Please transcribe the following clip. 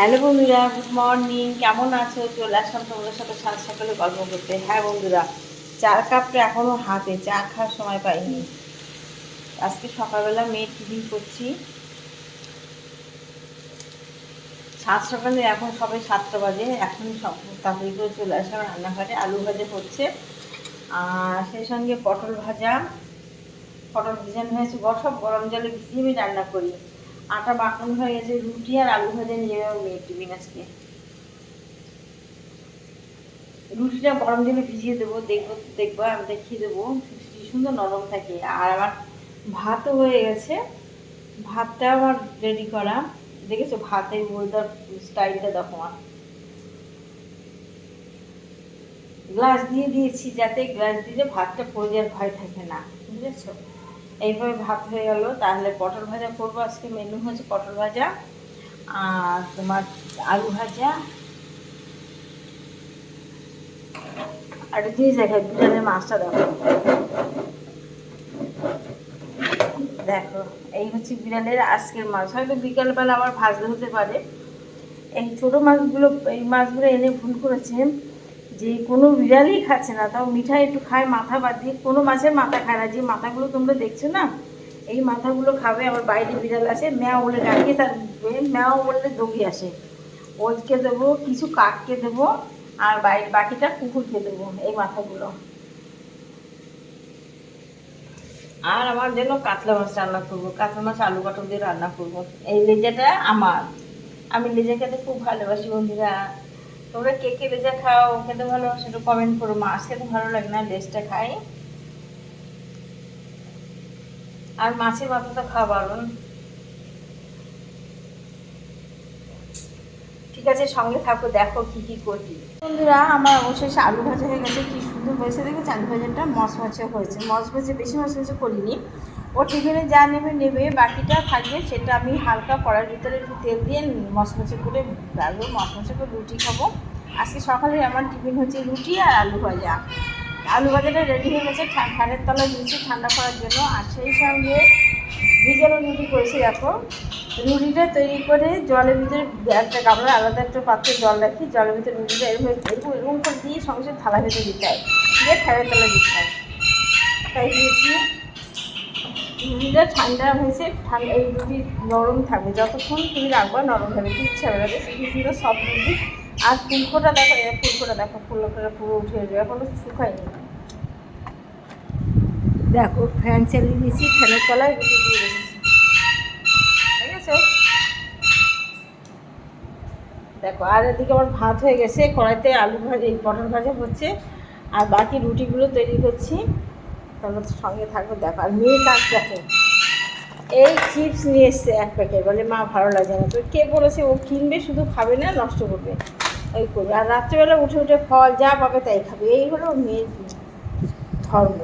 Hello বন্ধুরা, good morning. কেমন আছো? চলে আসলাম তোমাদের সাথে সাত সকালে গল্প করতে। হ্যাঁ বন্ধুরা চার কাপটা এখনও হাতে, চা খাওয়ার সময় পাইনি। আজকে সকালবেলা মেয়ে টিফিন করছি। সাত সকালে এখন সবাই সাতটা বাজে এখন সব তাড়াতাড়ি করে চলে আসলাম রান্নাঘরে। আলু ভাজা হচ্ছে। আর সেই সঙ্গে পটল ভাজা। পটল ভিজানো হয়েছে সব গরম জলে ভিজিয়ে আমি রান্না করি। আটা মাখন হয়ে গেছে, রুটি আর আলু ভাজা নিয়ে যাব মেয়ে টিফিন আজকে। রুটিটা গরম জলে ভিজিয়ে দেবো, দেখব দেখব আমি দেখিয়ে দেবো। কি সুন্দর নরম থাকে। আর আমার ভাতও হয়ে গেছে। ভাতটা আমার রেডি করা। দেখেছ? ভাতের ওয়েদার স্টাইলটা দেখো আমার। গ্লাস দিয়ে দিয়েছি যাতে গ্লাস দিলে ভাতটা পড়ে যাওয়ার ভয় থাকে না। বুঝেছ? এইভাবে ভাত হয়ে গেল। তাহলে পটল ভাজা করব। আজকে মেনু হচ্ছে পটল ভাজা আর তোমার আলু ভাজা। আর জিনিস দেখায় বিড়ালের মাছটা দেখো। দেখো, এই হচ্ছে বিড়ালের আজকের মাছ। হয়তো বিকালবেলা আবার ভাজতে হতে পারে। এই ছোট মাছগুলো, এই মাছগুলো এনে ভুল করেছে যে কোনো বিড়ালই খাচ্ছে না, তাও মিঠাই একটু খায়, মাথা বাদ দিয়ে কোনো মাছের মাথা খায় না। যে মাথাগুলো তোমরা দেখছ না, এই মাথাগুলো খাবে আবার বাইরে বিড়াল আছে, ম্যাও বলে ডাকে তার ম্যাও বললে দৌড়ি আসে। ওজকে দেবো, কিছু কাককে দেবো, আর বাইরে বাকিটা কুকুরকে দেবো, এই মাথাগুলো। আর আমার জন্য কাতলা মাছ রান্না করব, কাতলা মাছ, আলু কাটল দিয়ে রান্না করব। এই লেজাটা আমার। আমি লেজা খেতে খুব ভালোবাসি বন্ধুরা। তোমরা কে কে লেজা খাও, খেতে ভালো, সেটা কমেন্ট করো। মাছ খেতে ভালো লাগে না, লেজটা খাই। আর মাছের মাথা তো খাওয়া বারণ। ঠিক আছে, সঙ্গে থাকো, দেখো কি কি করি। বন্ধুরা, আমার অবশেষে আলু ভাজা হয়ে গেছে, কি সুন্দর হয়েছে, দেখেছি? আলু ভাজাটা মচমচে হয়েছে। মচমচে বেশি মচমচে করিনি। ও টিফিনে যা নেবে নেবে, বাকিটা থাকবে, সেটা আমি হালকা কড়ার ভিতরে একটু তেল দিয়ে মচমচে করে রাখব মচমচে করে রুটি খাব। আজকে সকালে আমার টিফিন হচ্ছে রুটি আর আলু ভাজা। আলু ভাজাটা রেডি হয়ে গেছে ফ্যানের তলায় দিয়েছি ঠান্ডা করার জন্য। আর সেই সঙ্গে ভিজানো রুটি করেছি, দেখো। রুটিটা তৈরি করে জলের ভিতরে একটা গামলা আলাদা একটা পাত্রে জল রাখি, জলের ভিতরে রুটিটা এরকম এরকম এরকম করে দিয়ে সঙ্গে সঙ্গে থালা ভেতরে দিতে হয়। দিয়ে ফ্যানের তলায় দিতে হয়। তাই দিয়েছি। রুটিটা ঠান্ডা হয়েছে, ঠান্ডা এই রুটি নরম থাকবে। যতক্ষণ তুমি রাখবা, নরম থাকবে। কিচ্ছু হবে না। বেশি সুন্দর সব রুটি আর ফুলকোটা দেখো ফুলকোটা দেখো, ফুলকোটা পুরো উঠে যাবে। এখনও শুকায়নি। দেখো, ফ্যান চালিয়ে দিয়েছি, ফ্যানের তলায় রুটি দিয়ে রেখেছি ঠিক আছে? দেখো, আর এদিকে আমার ভাত হয়ে গেছে। কড়াইতে আলু ভাজা, এই পটল ভাজা হচ্ছে। আর বাকি রুটিগুলো তৈরি করছি। তোমরা সঙ্গে থাকবে, দেখো, আর মেয়ে কাজ দেখো। এই চিপস নিয়ে এসছে এক প্যাকেট বলে, মা, ভালো লাগে না। তো কে বলেছে, ও কিনবে, শুধু খাবে না, নষ্ট করবে। ওই করবে আর রাত্রেবেলা উঠে উঠে ফল যা পাবে তাই খাবে। এই হলো মেয়ের ধর্ম।